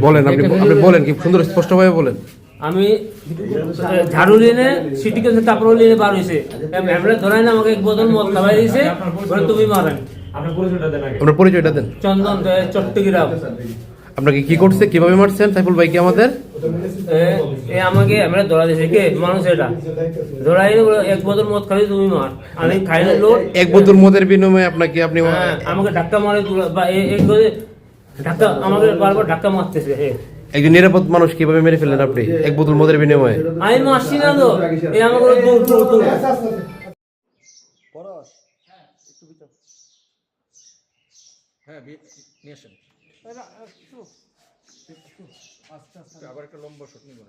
বলেন আপনি আপনি বলেন কি সুন্দর স্পষ্টভাবে বলেন। আমি ঝাড়ু নিয়ে সিটি কাছে কাপড় নিয়ে বার হয়েছে এমনি ধরাই না আমাকে এক বোতল মদ খাওয়াই দিয়েছে বলে তুমি মারেন। আপনার পরিচয়টা দেন আগে। আপনার পরিচয়টা দেন। চন্দন চট্টগ্রাম। আপনাকে কি করছে কীভাবে মারছেন সাইফুল ভাই কি আমাদের? এ, এ আমাকে এমনি ধরা দিয়েছে। কে? মানুষ এটা। ধরাই বলে এক বোতল মদ খাবি তুমি মার। আমি খাই না লোড। এক বোতল মদের বিনিময়ে আপনাকে আপনি হ্যাঁ, আমাকে ধাক্কা মারে বা এ- এই করে ধাক্কা আমাকে বারবার ধাক্কা মারতেছে এ। একজন নিরাপদ মানুষ কীভাবে মেরে ফেললেন আপনি? এক বোতল মদের বিনিময়ে। আমি মারছি না তো এই আমাকে একটা লম্বা শট দূর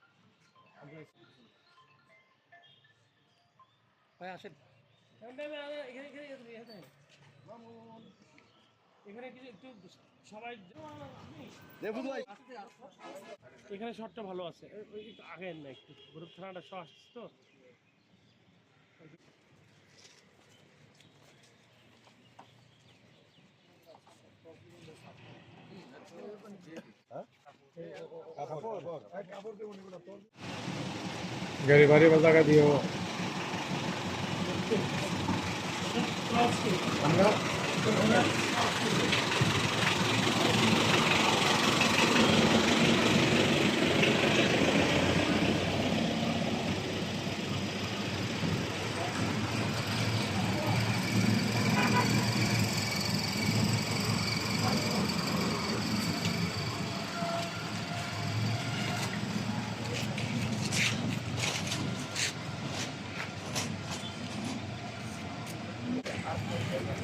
আগাই দেখুন ভাই। এখানে শটটা ভালো আছে। আগে না একটু। গ্রুপ থানাটা সহ আসছে তো। গাড়ি বাড়ি বা জায়গা দিও। থাক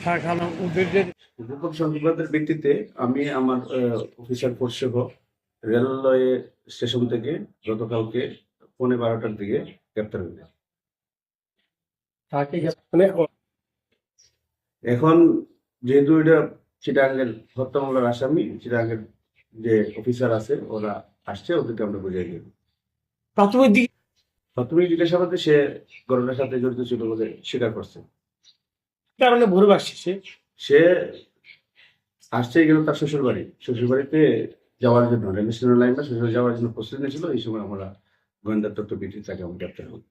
আমার ওদের যে গোপন সংবাদের ভিত্তিতে আমি আমার অফিসার রেলওয়ে স্টেশন থেকে গতকালকে পৌনে বারোটার দিকে গ্রেপ্তার হইল মানে এখন যেহেতু এটা চিটাঙ্গের হত্যা মামলার আসামি চিটাঙ্গের যে অফিসার আছে ওরা আসছে ওদেরকে আমরা বুঝাই দিই প্রাথমিক দিক প্রাথমিক জিজ্ঞাসাবাদে সে ঘটনার সাথে জড়িত ছিল বলে স্বীকার করছে। কারণে ভোরে আসছে সে সে আসছে গেল তার শ্বশুর বাড়ি শ্বশুর বাড়িতে যাওয়ার জন্য রেল স্টেশনের লাইনটা শ্বশুর যাওয়ার জন্য প্রস্তুতি নিয়েছিল। এই সময় আমরা গোয়েন্দা তত্ত্ব বিটি তাকে আমরা গ্রেপ্তার করি।